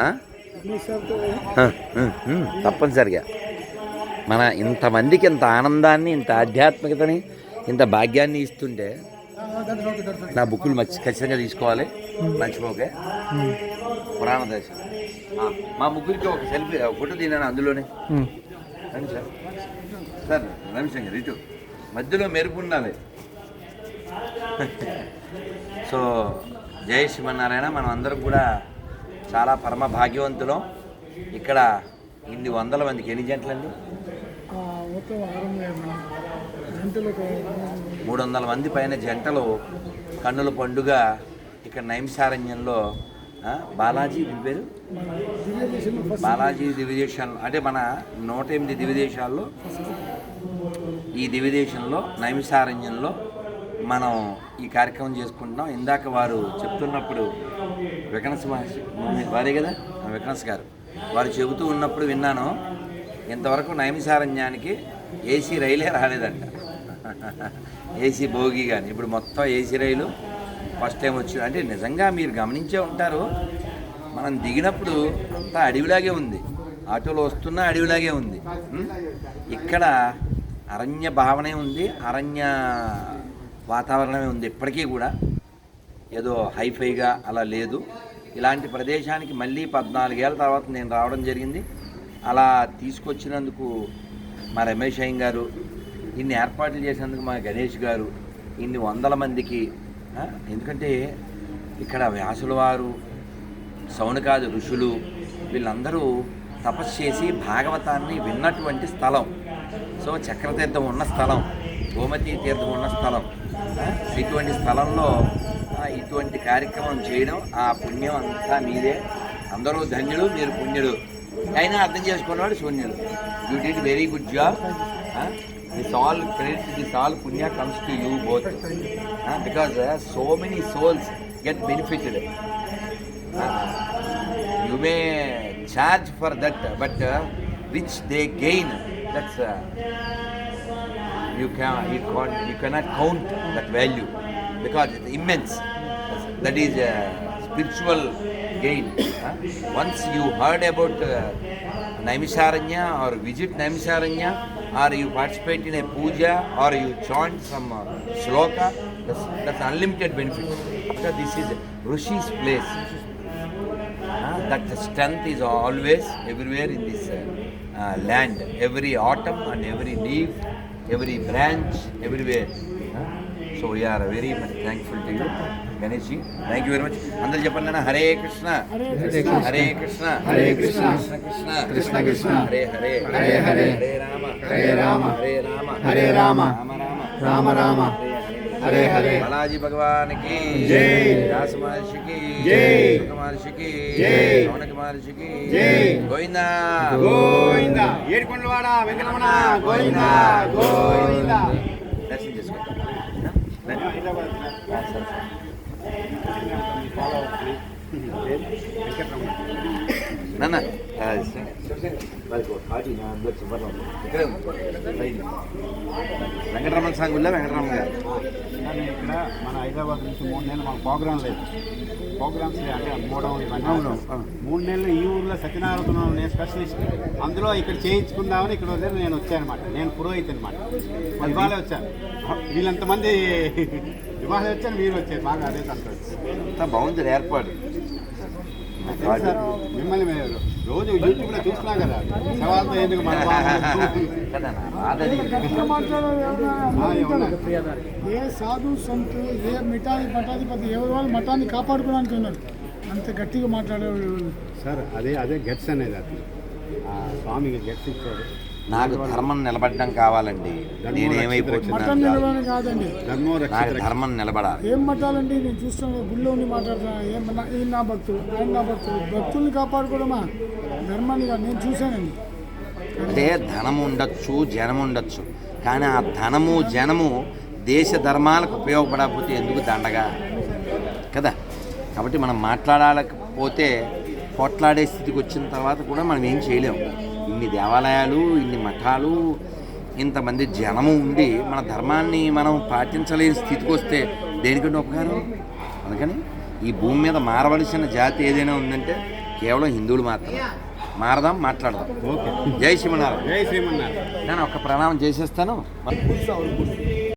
ఆ, తప్పనిసరిగా. మన ఇంతమందికి ఇంత ఆనందాన్ని ఇంత ఆధ్యాత్మికతని ఇంత భాగ్యాన్ని ఇస్తుంటే నా బుక్కులు మర్చి ఖచ్చితంగా తీసుకోవాలి. మర్చిపోకే. పురాణ దర్శనం మా ముగ్గురికి ఒక సెల్ఫీ ఒక ఫోటో తిన్నాను అందులోనే. సార్. సార్ రమేష్ గారు ఇటు. మధ్యలో మెరుపు ఉండాలి. సో జై శ్రీమన్నారాయణ. మనం అందరం కూడా చాలా పరమ భాగ్యవంతులం. ఇక్కడ ఇన్ని వందల మందికి ఎన్ని జంటలండి? మూడు వందల మంది పైన జంటలు కన్నుల పండుగ ఇక్కడ నైమిసారణ్యంలో. ఆ, బాలాజీ పేరు? బాలాజీ దివ్యదేశాలు అంటే మన నూట ఎనిమిది దివ్యదేశాల్లో ఈ దివ్యదేశంలో నైమిసారణ్యంలో మనం ఈ కార్యక్రమం చేసుకుంటున్నాం. ఇందాక వారు చెప్తున్నప్పుడు వికనస్ మహర్షి వారే కదా? వికనస్ గారు. వారు చెబుతూ ఉన్నప్పుడు విన్నాను. ఇంతవరకు నైమిసారణ్యానికి ఏసీ రైలే రాలేదంట. ఏసీ భోగి కానీ ఇప్పుడు మొత్తం ఏసీ రైలు ఫస్ట్ టైం వచ్చి అంటే నిజంగా మీరు గమనించే ఉంటారు. మనం దిగినప్పుడు అంతా అడవిలాగే ఉంది. ఆటోలో వస్తున్నా అడవిలాగే ఉంది. ఇక్కడ అరణ్య భావనే ఉంది. అరణ్య వాతావరణమే ఉంది. ఇప్పటికీ కూడా ఏదో హైఫైగా అలా లేదు. ఇలాంటి ప్రదేశానికి మళ్ళీ పద్నాలుగేళ్ళ తర్వాత నేను రావడం జరిగింది. అలా తీసుకొచ్చినందుకు మా రమేష్ అయ్యం గారు ఇన్ని ఏర్పాట్లు చేసినందుకు మా గణేష్ గారు ఇన్ని వందల మందికి ఎందుకంటే ఇక్కడ వ్యాసుల వారు సౌనకాది ఋషులు వీళ్ళందరూ తపస్సు చేసి భాగవతాన్ని విన్నటువంటి స్థలం. సో చక్రతీర్థం ఉన్న స్థలం గోమతి తీర్థం ఉన్న స్థలం. ఇటువంటి స్థలంలో ఇటువంటి కార్యక్రమం చేయడం ఆ పుణ్యం అంతా మీదే. అందరూ ధన్యుడు మీరు పుణ్యుడు అయినా అర్థం చేసుకున్నవాడు శూన్యుడు you did very good job this all credit this all పుణ్య comes to you both because so many souls get benefited you may charge for that but which they gain that's you can you, can't, you cannot count that value because it's immense that is a spiritual gain huh? once you heard about uh, Naimisharanya or visit Naimisharanya or you participate in a puja or you chant some uh, shloka that's, that's unlimited benefit because this is Rishi's place uh, that strength is always everywhere in this uh, uh, land. Every autumn and every leaf, every branch, everywhere. So we are very much thankful to you, Ganeshji. Thank you very much. Andal Japan Nana Hare Krishna. Hare Krishna. Hare Krishna. Krishna Krishna. Krishna Krishna. Hare Hare. Hare Hare. Hare Rama. Hare Rama. Hare Rama. Hare Rama. Rama Rama. Rama Rama. Hare Hare Balaji భగవానికి జై. వ్యాస మహర్షికి జై. సుఖ మహర్షికి జై. రమణక మహర్షికి జై. గోవిందా. గోవింద. ఏడుకొండలవాడ వెంకటరమణ. గోవింద. గోవింద దర్శనం చేసుకోండి ఆ, సరే, సరే. నాన్న ఆ, సరే. ఇక్కడే ఉంది. లైన్. వెంకటరమణ వెంకటరమణ గారు. నేను ఇక్కడ మన హైదరాబాద్ నుంచి మూడు నెలలు మాకు ప్రోగ్రాం లేదు. ప్రోగ్రామ్స్. అంటే మూడవ ఇవన్నీ. మూడు నెలలు ఈ ఊర్లో సత్యనారాయణ నేను స్పెషలిస్ట్. అందులో ఇక్కడ చేయించుకుందామని ఇక్కడ వదిలి నేను వచ్చాను అనమాట నేను పురోహిత్ అనమాట ఇవాళే వచ్చాను. వీళ్ళంతమంది ఇవాళ వచ్చాను మీరు వచ్చారు. బాగా అదే సంతోషం. అంతా బాగుంది ఏర్పాటు. మిమ్మల్ని మేము రోజు యూట్యూబ్లో చూస్తున్నాం కదా. సవాల్తో ఎందుకు? ఏ సాధు సంతు ఏ మిఠాయి మఠాధిపతి ఎవరి వాళ్ళు మఠాన్ని కాపాడుకోవడానికి ఉన్నారు. అంత గట్టిగా మాట్లాడేవాళ్ళు సార్ అదే అదే గెట్స్ అనేది అది స్వామికి గెట్స్ ఇచ్చాడు. నాకు ధర్మం నిలబడడం కావాలండి. నేనేమైపోతున్నాను నాకు ధర్మం నిలబడాలి. ఏం మఠాలండి నేను చూస్తాను గుళ్ళో ఉండి మాట్లాడుతున్నాను ఏం నా- భక్తులు ఆయన నా భక్తులు భక్తుల్ని కాపాడుకోవడమా ధర్మాన్ని నేను చూశానండి. అంటే ధనం ఉండొచ్చు జనం ఉండొచ్చు. కానీ ఆ ధనము జనము దేశ ధర్మాలకు ఉపయోగపడకపోతే ఎందుకు దండగా? కదా? కాబట్టి మనం మాట్లాడలేకపోతే పోట్లాడే స్థితికి వచ్చిన తర్వాత కూడా మనం ఏం చేయలేము. ఇన్ని దేవాలయాలు ఇన్ని మఠాలు ఇంతమంది జనము ఉండి మన ధర్మాన్ని మనం పాటించలేని స్థితికి వస్తే దేనికంటే ఉపకారం? అందుకని ఈ భూమి మీద మారవలసిన జాతి ఏదైనా ఉందంటే కేవలం హిందువులు మాత్రమే. మారదాం మాట్లాడదాం. ఓకే. జై శ్రీమన్నారాయణ. జై శ్రీమన్నారాయణ. నేను ఒక ప్రణామం చేసేస్తాను.